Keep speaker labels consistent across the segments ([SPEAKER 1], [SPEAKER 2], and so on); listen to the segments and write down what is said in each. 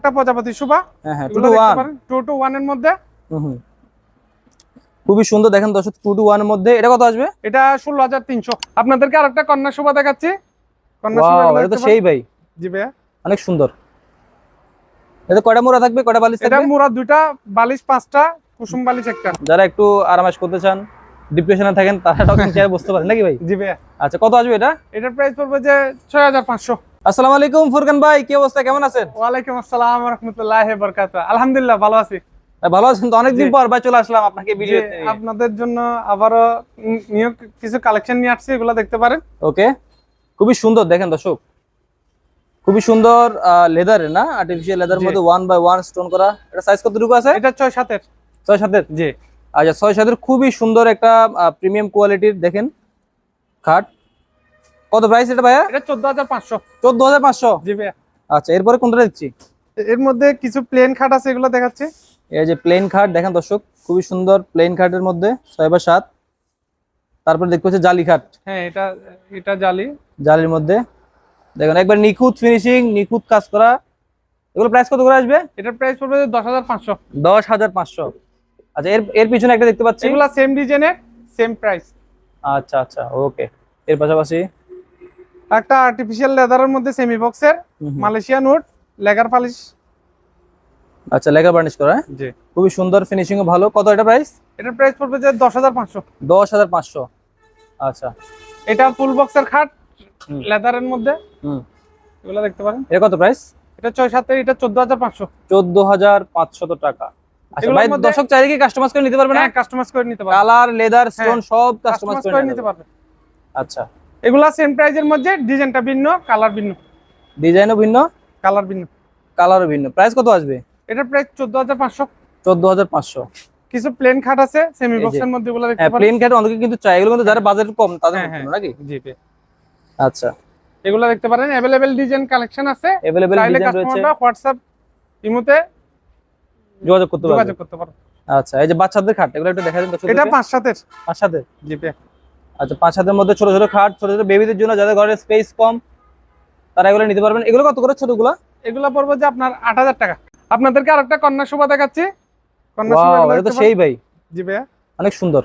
[SPEAKER 1] একটা প্রজাপতি সুবা?
[SPEAKER 2] হ্যাঁ হ্যাঁ two
[SPEAKER 1] two one two two ওয়ানের মধ্যে।
[SPEAKER 2] খুবই সুন্দর দেখেন দর্শক টু টু ওয়ানের মধ্যে। এটা কত আসবে?
[SPEAKER 1] এটা ষোলো হাজার তিনশো। আপনাদেরকে আরেকটা কন্যা শোভা দেখাচ্ছি। কন্যা শোভা
[SPEAKER 2] এটা তো সেই ভাই।
[SPEAKER 1] জি ভাইয়া।
[SPEAKER 2] অনেক সুন্দর। এটা কয়টা মোড়া থাকবে? কয়টা বালিশ
[SPEAKER 1] এটা মুরা দুইটা বালিশ পাঁচটা কুসুম বালিশ একটা।
[SPEAKER 2] যারা একটু আরামাস করতে চান ডিপ্রেশনে থাকেন তারা চেয়ারে বসতে পারেন। নাকি ভাই?
[SPEAKER 1] জি ভাইয়া।
[SPEAKER 2] আচ্ছা কত আসবে এটা?
[SPEAKER 1] এটার প্রাইস পড়বে যে ছয় হাজার পাঁচশো।
[SPEAKER 2] আসসালামু আলাইকুম ফুরকান ভাই কি অবস্থা? কেমন আছেন?
[SPEAKER 1] ওয়ালাইকুম আসসালাম রহমতুল্লাহ আলহামদুলিল্লাহ ভালো আছি।
[SPEAKER 2] ভালো আছেন তো? অনেকদিন পর ভাই চলে আসলাম আপনাকে
[SPEAKER 1] আপনাদের জন্য উম নিয়োগ কিছু কালেকশন নিয়ে আসছি এগুলো দেখতে পারেন।
[SPEAKER 2] ওকে। খুবই সুন্দর দেখেন দর্শক। খুবই সুন্দর লেদারের না? আর্টিফিশিয়াল লেদার মধ্যে ওয়ান বাই ওয়ান স্টোন করা। এটা সাইজ কতটুকু আছে?
[SPEAKER 1] এটা ছয় সাতের।
[SPEAKER 2] ছয় সাতের?
[SPEAKER 1] জি।
[SPEAKER 2] আচ্ছা ছয় সাতের খুবই সুন্দর একটা প্রিমিয়াম কোয়ালিটির দেখেন। খাট। কত প্রাইস এটা ভাইয়া?
[SPEAKER 1] এটা চোদ্দ হাজার পাঁচশো।
[SPEAKER 2] চোদ্দ হাজার পাঁচশো?
[SPEAKER 1] জি ভাইয়া।
[SPEAKER 2] আচ্ছা এরপরে কোনটা দিচ্ছি?
[SPEAKER 1] এর মধ্যে কিছু প্লেন খাট আছে এগুলো দেখাচ্ছি।
[SPEAKER 2] এই যে প্লেন খাট দেখেন দর্শক খুবই সুন্দর প্লেন খাটের মধ্যে ছয় বা সাত। তারপরে দেখতে হচ্ছে জালি খাট।
[SPEAKER 1] হ্যাঁ এটা এটা জালি।
[SPEAKER 2] জালির মধ্যে। দেখুন একবার নিখুঁত ফিনিশিং নিখুঁত কাজ করা। এগুলো প্রাইস কত করে আসবে?
[SPEAKER 1] এটার প্রাইস পড়বে যে দশ হাজার পাঁচশো।
[SPEAKER 2] দশ হাজার পাঁচশো। আচ্ছা এর এর পিছনে একটা দেখতে পাচ্ছি।
[SPEAKER 1] এগুলো সেম ডিজাইনের সেম প্রাইস
[SPEAKER 2] আচ্ছা আচ্ছা ওকে এর পাশাপাশি
[SPEAKER 1] একটা আর্টিফিশিয়াল লেদারের মধ্যে সেমি বক্সের। মালয়েশিয়ান উড লেগার পালিশ
[SPEAKER 2] আচ্ছা লেগার বার্নিশ করা হ্যাঁ?
[SPEAKER 1] জি।
[SPEAKER 2] খুবই সুন্দর ফিনিশিংও ভালো। কত এটা প্রাইস
[SPEAKER 1] এটার প্রাইস পড়বে যে দশ হাজার পাঁচশো।
[SPEAKER 2] দশ হাজার পাঁচশো। আচ্ছা।
[SPEAKER 1] এটা ফুল বক্সের খাট লেদারের মধ্যে।
[SPEAKER 2] হুম।
[SPEAKER 1] এগুলো দেখতে পারেন।
[SPEAKER 2] এটা কত প্রাইস
[SPEAKER 1] এটা ছয় সাতের এটা চোদ্দ হাজার পাঁচশো।
[SPEAKER 2] চোদ্দ হাজার পাঁচশত টাকা। আচ্ছা ভাই দর্শক চাইলে কি কাস্টমাইজ করে নিতে পারবে না
[SPEAKER 1] হ্যাঁ? কাস্টমাইজ করে নিতে পারবে
[SPEAKER 2] কালার লেদার স্টোন সব কাস্টমাইজ করে নিতে পারবে আচ্ছা।
[SPEAKER 1] এগুলা সেম প্রাইজের মধ্যে ডিজাইনটা ভিন্ন কালার ভিন্ন
[SPEAKER 2] ডিজাইনও ভিন্ন
[SPEAKER 1] কালার ভিন্ন
[SPEAKER 2] কালারও ভিন্ন প্রাইস কত আসবে
[SPEAKER 1] এটার প্রাইস চোদ্দ হাজার পাঁচশো
[SPEAKER 2] চোদ্দ হাজার পাঁচশো
[SPEAKER 1] কিছু প্লেন খাট আছে সেমি
[SPEAKER 2] এই যে।
[SPEAKER 1] বক্সের মধ্যে এগুলো দেখতে
[SPEAKER 2] হ্যাঁ
[SPEAKER 1] পারেন
[SPEAKER 2] প্লেন ক্যাট অনেকে কিন্তু চাই এগুলো কিন্তু যারা বাজেট কম তাদের
[SPEAKER 1] হ্যাঁ,
[SPEAKER 2] জন্য
[SPEAKER 1] হ্যাঁ।
[SPEAKER 2] নাকি
[SPEAKER 1] জি জি।
[SPEAKER 2] আচ্ছা
[SPEAKER 1] এগুলো দেখতে পারেন অ্যাভেলেবেল ডিজাইন কালেকশন আছে
[SPEAKER 2] अवेलेबल
[SPEAKER 1] চাইলে
[SPEAKER 2] ডিজাইন রয়েছে
[SPEAKER 1] কাস্টমাররা হোয়াটসঅ্যাপ ইমোতে
[SPEAKER 2] যোগাযোগ করতে
[SPEAKER 1] যোগাযোগ
[SPEAKER 2] পারবে
[SPEAKER 1] করতে পারো
[SPEAKER 2] আচ্ছা এই যে বাচ্চাদের খাট এগুলো একটু দেখা দিন
[SPEAKER 1] এটা
[SPEAKER 2] এটা
[SPEAKER 1] পাঁচ সাতের
[SPEAKER 2] পাঁচ সাথে
[SPEAKER 1] জি পে
[SPEAKER 2] আচ্ছা পাঁচ সাতের মধ্যে ছোট ছোট খাট ছোট ছোট বেবিদের জন্য যাদের ঘরে স্পেস কম তারা এগুলো নিতে পারবেন। এগুলো কত করে ছোটগুলো?
[SPEAKER 1] এগুলো পড়বে যে আপনার আট হাজার টাকা। আপনাদেরকে আরেকটা কন্যা শোভা দেখাচ্ছি। কন্যা শোভা
[SPEAKER 2] এটা তো সেই ভাই।
[SPEAKER 1] জি ভাইয়া।
[SPEAKER 2] অনেক সুন্দর।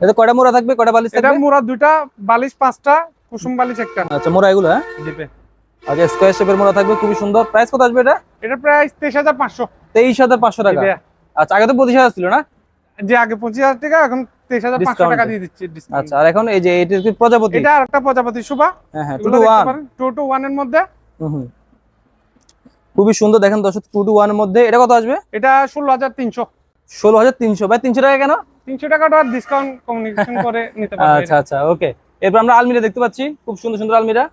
[SPEAKER 2] এটা কয়টা মোড়া থাকবে? কয়টা বালিশ
[SPEAKER 1] এটা
[SPEAKER 2] থাকবে?
[SPEAKER 1] দুইটা বালিশ পাঁচটা কুসুম বালিশ একটা।
[SPEAKER 2] আচ্ছা মোড়া এগুলো হ্যাঁ?
[SPEAKER 1] জি
[SPEAKER 2] আচ্ছা স্কোয়ার শেপের মোড়া থাকবে খুবই সুন্দর। প্রাইস কত আসবে এটা?
[SPEAKER 1] এটা প্রাইস
[SPEAKER 2] টাকা। আচ্ছা আগে তো পঁচিশ হাজার ছিল না?
[SPEAKER 1] যে আগে পঁচিশ হাজার টাকা এখন টাকা দিয়ে দিচ্ছি
[SPEAKER 2] আচ্ছা আর এখন এই যে এটির কি প্রজাপতি?
[SPEAKER 1] এটা আর প্রজাপতি শোভা
[SPEAKER 2] হ্যাঁ হ্যাঁ টু টু
[SPEAKER 1] এর মধ্যে।
[SPEAKER 2] খুবই সুন্দর দেখেন দর্শক টু টু ওয়ানের মধ্যে। এটা কত আসবে?
[SPEAKER 1] এটা ষোলো হাজার তিনশো।
[SPEAKER 2] ষোলো হাজার তিনশো। ভাই তিনশো টাকা কেন?
[SPEAKER 1] তিনশো টাকাটা ডিসকাউন্ট কমিউনিকেশন করে নিতে পারবেন
[SPEAKER 2] আচ্ছা আচ্ছা ওকে এরপর আমরা আলমিরা দেখতে পাচ্ছি খুব সুন্দর সুন্দর আলমিরা।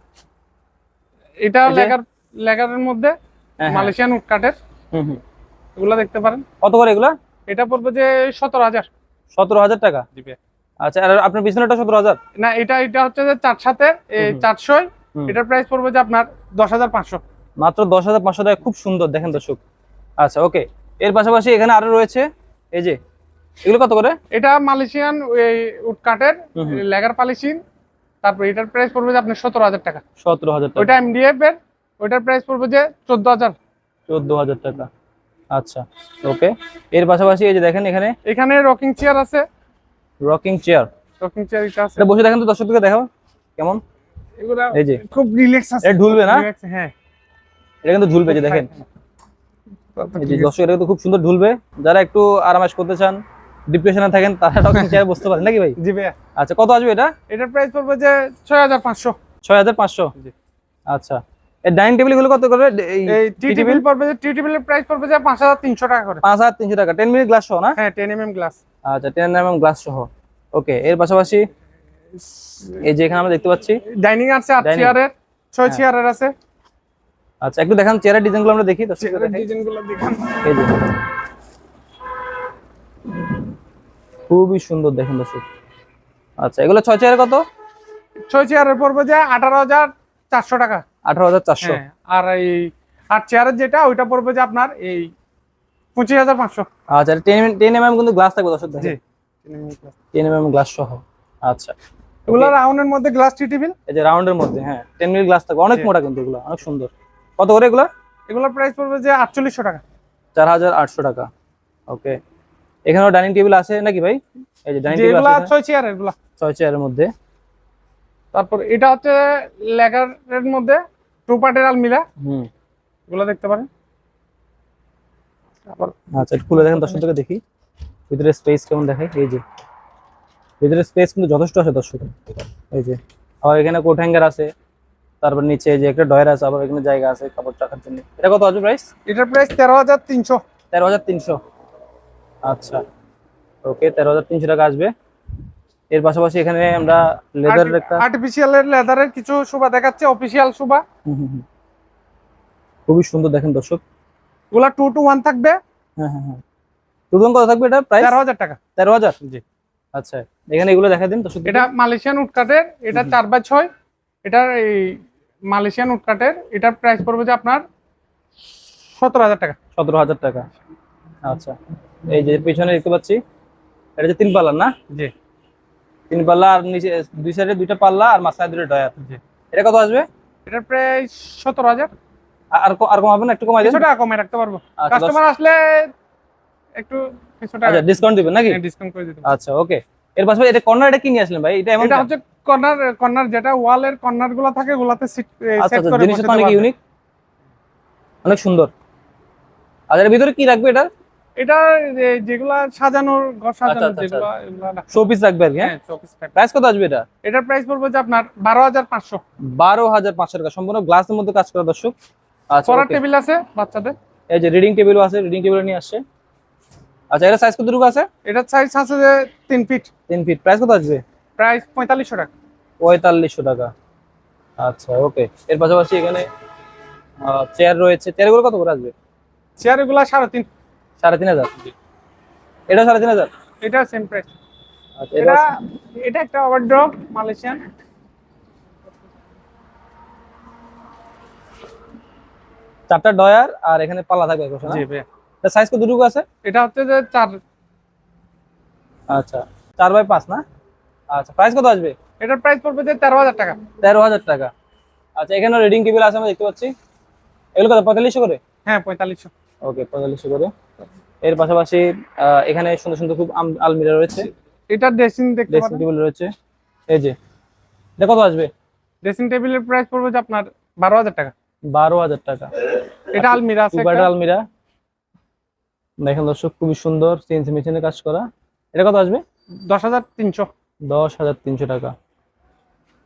[SPEAKER 1] এটা লেগার লেগারের মধ্যে
[SPEAKER 2] হ্যাঁ।
[SPEAKER 1] মালয়েশিয়ান উড কাঠের
[SPEAKER 2] হুম, হুম।
[SPEAKER 1] এগুলো দেখতে পারেন।
[SPEAKER 2] কত করে এগুলা?
[SPEAKER 1] এটা পড়বে যে সতেরো হাজার।
[SPEAKER 2] সতেরো হাজার টাকা? আচ্ছা আর আপনার পিছনেটা সতেরো হাজার?
[SPEAKER 1] না এটা এটা হচ্ছে যে চার সাথে
[SPEAKER 2] হুম।
[SPEAKER 1] এটার প্রাইস পড়বে যে আপনার দশ হাজার পাঁচশো।
[SPEAKER 2] মাত্র দশ হাজার পাঁচশো টাকা খুব সুন্দর দেখেন দর্শক। আচ্ছা ওকে। এর পাশাপাশি এখানে আরও রয়েছে এই যে এগুলো কত করে?
[SPEAKER 1] এটা মালয়েশিয়ান উড
[SPEAKER 2] হুম।
[SPEAKER 1] লেগার পালিশিং তারপর এটার প্রাইস পড়বে যে আপনার সতেরো হাজার টাকা।
[SPEAKER 2] সতেরো হাজার টাকা।
[SPEAKER 1] ওইটা এমডিএফ এর ওইটার প্রাইস পড়বে যে চোদ্দ হাজার।
[SPEAKER 2] চোদ্দ হাজার টাকা। আচ্ছা ওকে। এর পাশাপাশি এই যে দেখেন এখানে
[SPEAKER 1] এখানে রকিং চেয়ার আছে।
[SPEAKER 2] রকিং চেয়ার
[SPEAKER 1] রকিং চেয়ার এটা আছে।
[SPEAKER 2] এটা বসে দেখেন তো দর্শকদেরকে দেখাও কেমন?
[SPEAKER 1] এগুলা
[SPEAKER 2] এই যে।
[SPEAKER 1] খুব রিল্যাক্স আছে।
[SPEAKER 2] এটা ঢুলবে না?
[SPEAKER 1] হ্যাঁ।
[SPEAKER 2] এটা কিন্তু ঝুলবে যে দেখেন। দর্শক এটা কিন্তু খুব সুন্দর ঢুলবে। যারা একটু আরামাস করতে চান ডিপ্রেশনে থাকেন তারা রকিং চেয়ার বসতে পারেন। নাকি ভাই?
[SPEAKER 1] জি ভাইয়া।
[SPEAKER 2] আচ্ছা কত আসবে এটা?
[SPEAKER 1] এটার প্রাইস পড়বে যে ছয় হাজার পাঁচশো।
[SPEAKER 2] ছয় হাজার পাঁচশো।
[SPEAKER 1] জি।
[SPEAKER 2] আচ্ছা। ডাইনিং টেবিলগুলো কত করে? এই
[SPEAKER 1] টি টেবিল পড়বে টি টেবিলের প্রাইস পড়বে যে পাঁচ হাজার তিনশো টাকা করে।
[SPEAKER 2] পাঁচ হাজার তিনশো টাকা। টেন মিনিট গ্লাস সহ না?
[SPEAKER 1] হ্যাঁ টেন এম এম গ্লাস
[SPEAKER 2] আচ্ছা টেন এম গ্লাস সহ। ওকে এর পাশাপাশি এই যে এখানে আমরা দেখতে পাচ্ছি।
[SPEAKER 1] ডাইনিং আছে
[SPEAKER 2] Dining।
[SPEAKER 1] চেয়ারের ছয়
[SPEAKER 2] হ্যাঁ।
[SPEAKER 1] চেয়ারের আছে।
[SPEAKER 2] আচ্ছা একটু দেখান চেয়ারের ডিজাইনগুলো আমরা দেখি
[SPEAKER 1] চেয়ারের ডিজাইনগুলো দেখুন।
[SPEAKER 2] এই যে। খুবই সুন্দর দেখেন দর্শক। আচ্ছা এগুলো ছয় চেয়ারে কত?
[SPEAKER 1] ছয় চেয়ারের পড়বে যে আঠারো হাজার চারশো টাকা।
[SPEAKER 2] আঠারো হাজার চারশো।
[SPEAKER 1] হ্যাঁ আর এই আট চেয়ারের যেটা ওইটা পড়বে যে আপনার এই পঁচিশ হাজার পাঁচশো।
[SPEAKER 2] আচ্ছা টেন টেন এম কিন্তু গ্লাস থাকবে দর্শক
[SPEAKER 1] জি
[SPEAKER 2] দেখেন টেন এম গ্লাস সহ। আচ্ছা।
[SPEAKER 1] এগুলো রাউন্ডের মধ্যে গ্লাস টি টেবিল?
[SPEAKER 2] এই যে রাউন্ডের মধ্যে হ্যাঁ টেন মিনিট গ্লাস থাকবে। অনেক মোটা কিন্তু এগুলো অনেক সুন্দর। কত করে এগুলো?
[SPEAKER 1] এগুলোর প্রাইস পড়বে যে আটচল্লিশশো টাকা।
[SPEAKER 2] চার হাজার আটশো টাকা। ওকে এখানেও ডাইনিং টেবিল আছে নাকি ভাই? এই যে ডাইনিং টেবিল আছে
[SPEAKER 1] ছয় চেয়ার এগুলা।
[SPEAKER 2] ছয় চেয়ারের মধ্যে।
[SPEAKER 1] তারপর এটা হচ্ছে লেগারের মধ্যে টু পার্টের আলমিরা
[SPEAKER 2] হুম।
[SPEAKER 1] এগুলো দেখতে পারেন। তারপর
[SPEAKER 2] আচ্ছা খুলে দেখেন দর্শক থেকে দেখি। ভিতরে স্পেস কেমন দেখে এই যে। ভিতরে স্পেস কিন্তু যথেষ্ট আছে দর্শক। এই যে। আবার এখানে কোট হ্যাঙ্গার আছে। তারপর নিচে যে একটা ডয়ার আছে আবার এখানে জায়গা আছে কাপড় রাখার জন্য। এটা কত আসবে প্রাইস
[SPEAKER 1] এটার প্রাইস তেরো হাজার তিনশো।
[SPEAKER 2] তেরো হাজার তিনশো। আচ্ছা। ওকে তেরো হাজার তিনশো টাকা আসবে। এর পাশাপাশি এখানে আমরা লেদার একটা
[SPEAKER 1] আর্টিফিশিয়ালের লেদারের কিছু শোভা দেখাচ্ছে অফিসিয়াল শোভা।
[SPEAKER 2] খুবই সুন্দর দেখেন দর্শক।
[SPEAKER 1] ওগুলা টু টু ওয়ান থাকবে।
[SPEAKER 2] হ্যাঁ হ্যাঁ হ্যাঁ। টোটাল কত থাকবে এটা প্রাইস
[SPEAKER 1] তেরো হাজার টাকা।
[SPEAKER 2] তেরো হাজার?
[SPEAKER 1] জি।
[SPEAKER 2] আচ্ছা এখানে এগুলো দেখা দিন দর্শক।
[SPEAKER 1] এটা মালয়েশিয়ান উডকাটের এটা। চার বাই ছয়। এটার এই মালয়েশিয়ান উডকাটের এটার প্রাইস পড়বে যে আপনার সতেরো হাজার টাকা।
[SPEAKER 2] সতেরো হাজার টাকা। আচ্ছা এই যে পিছনে দেখতে পাচ্ছি এটা যে তিন পাল্লা না?
[SPEAKER 1] জি।
[SPEAKER 2] তিন পাল্লা আর নিচে দুই সাইডে দুইটা পাল্লা আর মাঝখানে দুটো ডয়ার এটা কত আসবে?
[SPEAKER 1] এটার প্রাইস সতেরো হাজার।
[SPEAKER 2] আর আর কমাবেন একটু কমাই
[SPEAKER 1] কিছু টাকা কমে রাখতে পারব।
[SPEAKER 2] আচ্ছা,
[SPEAKER 1] কাস্টমার আসলে একটু কিছু টাকা
[SPEAKER 2] আচ্ছা ডিসকাউন্ট দিবেন নাকি?
[SPEAKER 1] ডিসকাউন্ট করে দিতে পারব।
[SPEAKER 2] আচ্ছা ওকে এর পাশাপাশি এটা কর্নার এটা কি নিয়ে আসলেন ভাই? এটা এমন
[SPEAKER 1] এটা হচ্ছে কর্নার কর্নার যেটা ওয়ালের কর্নারগুলো থাকে ওগুলাতে সিট
[SPEAKER 2] আচ্ছা
[SPEAKER 1] সেট
[SPEAKER 2] আচ্ছা
[SPEAKER 1] করে
[SPEAKER 2] জিনিসটা অনেক ইউনিক অনেক সুন্দর। আর এর ভিতরে কি রাখবে এটা
[SPEAKER 1] এটা যেগুলা সাজানোর ঘর সাজানোর
[SPEAKER 2] আচ্ছা,
[SPEAKER 1] যেগুলা এগুলা রাখা-
[SPEAKER 2] শো পিস রাখবে আর হ্যাঁ?
[SPEAKER 1] হ্যাঁ চৌকিস type।
[SPEAKER 2] প্রাইস কত আসবে এটা?
[SPEAKER 1] এটার প্রাইস পড়বে যে আপনার বারো হাজার পাঁচশো।
[SPEAKER 2] বারো হাজার পাঁচশো টাকা। সম্পূর্ণ গ্লাসের মধ্যে কাজ করা দর্শক। আচ্ছা
[SPEAKER 1] পড়ার টেবিল আছে বাচ্চাদের।
[SPEAKER 2] এই যে রিডিং টেবিলও আছে রিডিং টেবিল নিয়ে আসছে। আচ্ছা এটা সাইজ কতটুকু আছে?
[SPEAKER 1] এটার সাইজ আছে যে তিন ফিট
[SPEAKER 2] তিন ফিট প্রাইস কত আসবে?
[SPEAKER 1] প্রাইস পঁয়তাল্লিশশো টাকা।
[SPEAKER 2] পঁয়তাল্লিশশো টাকা। আচ্ছা ওকে এর পাশাপাশি এখানে চেয়ার রয়েছে। চেয়ারগুলো কত করে আসবে?
[SPEAKER 1] চেয়ার এগুলা সাড়ে তিন
[SPEAKER 2] হাজার? এটা সাড়ে তিন হাজার?
[SPEAKER 1] এটা সেম প্রাইস
[SPEAKER 2] আচ্ছা
[SPEAKER 1] এটা
[SPEAKER 2] এটা
[SPEAKER 1] একটা ওয়ার্ড্রপ মালয়েশিয়ান
[SPEAKER 2] চারটা ডয়ার আর এখানে পাল্লা থাকবে
[SPEAKER 1] জি ভাইয়া।
[SPEAKER 2] সাইজ কতটুকু আছে?
[SPEAKER 1] এটা হচ্ছে যে চার।
[SPEAKER 2] আচ্ছা চার বাই পাঁচ না? আচ্ছা প্রাইস কত আসবে?
[SPEAKER 1] এটার প্রাইস পড়বে যে তেরো হাজার টাকা।
[SPEAKER 2] তেরো হাজার টাকা। আচ্ছা এখানে রিডিং টেবিল আছে আমরা দেখতে পাচ্ছি। এগুলো কত পঁয়তাল্লিশশো করে?
[SPEAKER 1] হ্যাঁ পঁয়তাল্লিশশো।
[SPEAKER 2] ওকে পঁয়তাল্লিশশো করে। এর পাশাপাশি এখানে সুন্দর সুন্দর খুব আলমিরা রয়েছে।
[SPEAKER 1] এটা ড্রেসিং
[SPEAKER 2] ড্রেসিং টেবিল রয়েছে। এই যে এটা কত আসবে?
[SPEAKER 1] ড্রেসিং টেবিলের প্রাইস পড়বে যে আপনার বারো হাজার টাকা।
[SPEAKER 2] বারো হাজার টাকা।
[SPEAKER 1] এটা আলমিরা আছে
[SPEAKER 2] আলমিরা। দেখেন দর্শক খুবই সুন্দর সিএনসি মেশিনে কাজ করা। এটা কত আসবে?
[SPEAKER 1] দশ হাজার তিনশো।
[SPEAKER 2] দশ হাজার তিনশো টাকা।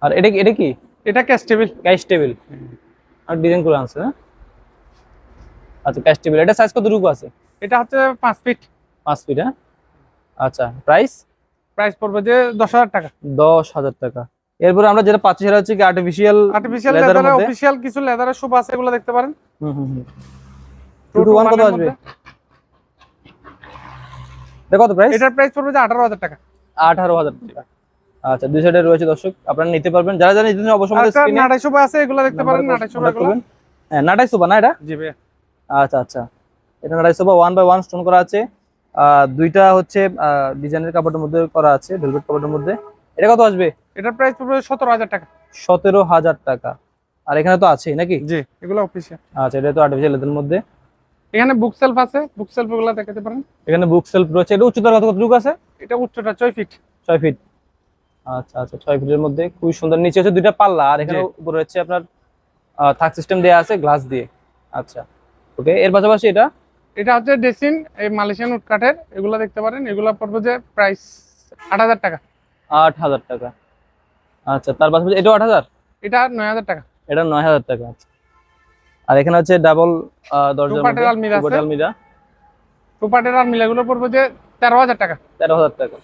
[SPEAKER 2] আর এটা এটা কি?
[SPEAKER 1] এটা ক্যাশ টেবিল
[SPEAKER 2] ক্যাশ টেবিল আর ডিজাইন করে আনছে না? আচ্ছা ক্যাশ টেবিল এটা সাইজ কতটুকু আছে?
[SPEAKER 1] এটা হচ্ছে পাঁচ ফিট
[SPEAKER 2] পাঁচ ফিট হ্যাঁ? আচ্ছা প্রাইস
[SPEAKER 1] প্রাইস পড়বে যে দশ হাজার টাকা।
[SPEAKER 2] দশ হাজার টাকা। এরপরে আমরা যেটা পাচ্ছি সেটা হচ্ছে কি আর্টিফিশিয়াল
[SPEAKER 1] আর্টিফিশিয়াল লেদারের
[SPEAKER 2] মধ্যে?
[SPEAKER 1] কিছু লেদারের শোভ আছে এগুলো দেখতে পারেন।
[SPEAKER 2] হুম হুম হুম। টু
[SPEAKER 1] to
[SPEAKER 2] ওয়ান কত আসবে। এটা কত প্রাইস
[SPEAKER 1] এটার প্রাইস পড়বে যে আঠারো হাজার টাকা।
[SPEAKER 2] আঠারো হাজার টাকা। আচ্ছা দুই সাইডে রয়েছে দর্শক আপনারা নিতে পারবেন। যারা যারা নিতে অবশ্যই স্ক্রিনে
[SPEAKER 1] নাটাই শোভা আছে এগুলো দেখতে পারেন নাটাই শোভা এগুলো।
[SPEAKER 2] হ্যাঁ নাটাই সোফা না এটা?
[SPEAKER 1] জি ভাইয়া।
[SPEAKER 2] আচ্ছা আচ্ছা। এটা নাটাই sofa one by one stone করা আছে। দুইটা হচ্ছে ডিজাইনের কাপড়ের মধ্যে করা আছে ভেলভেট কাপড়ের মধ্যে। এটা কত আসবে?
[SPEAKER 1] এটার প্রাইস পড়বে সতেরো হাজার টাকা।
[SPEAKER 2] সতেরো হাজার টাকা। আর এখানে তো আছেই নাকি?
[SPEAKER 1] জি এগুলো অফিসিয়াল
[SPEAKER 2] আচ্ছা এটা তো আর্টিফিশিয়াল এদের মধ্যে।
[SPEAKER 1] এখানে বুক সেলফ আছে বুক সেলফ এগুলো দেখাতে পারেন।
[SPEAKER 2] এখানে বুক সেলফ রয়েছে। এটা উচ্চতার কত কতটুকু আছে?
[SPEAKER 1] এটা উচ্চটা ছয় ফিট
[SPEAKER 2] ছয় ফিট আচ্ছা আচ্ছা ছয় ফিটের মধ্যে। খুবই সুন্দর। নিচে হচ্ছে দুইটা পাল্লা আর এখানে উপরে হচ্ছে আপনার থাক সিস্টেম দেওয়া আছে গ্লাস দিয়ে। আচ্ছা। ওকে এর পাশাপাশি এটা?
[SPEAKER 1] এটা হচ্ছে ডেসিন এই মালয়েশিয়ান উডকাটের এগুলো দেখতে পারেন এগুলো পড়বে যে প্রাইস আট হাজার টাকা।
[SPEAKER 2] আট হাজার টাকা। আচ্ছা তার পাশাপাশি এটাও আট হাজার?
[SPEAKER 1] এটা নয় হাজার টাকা।
[SPEAKER 2] এটা নয় হাজার টাকা আচ্ছা। আর এখানে হচ্ছে ডাবল
[SPEAKER 1] পাটের
[SPEAKER 2] আলমিরা
[SPEAKER 1] টু পার্টের আর মিলাগুলো পড়বে যে তেরো হাজার টাকা।
[SPEAKER 2] তেরো হাজার টাকা।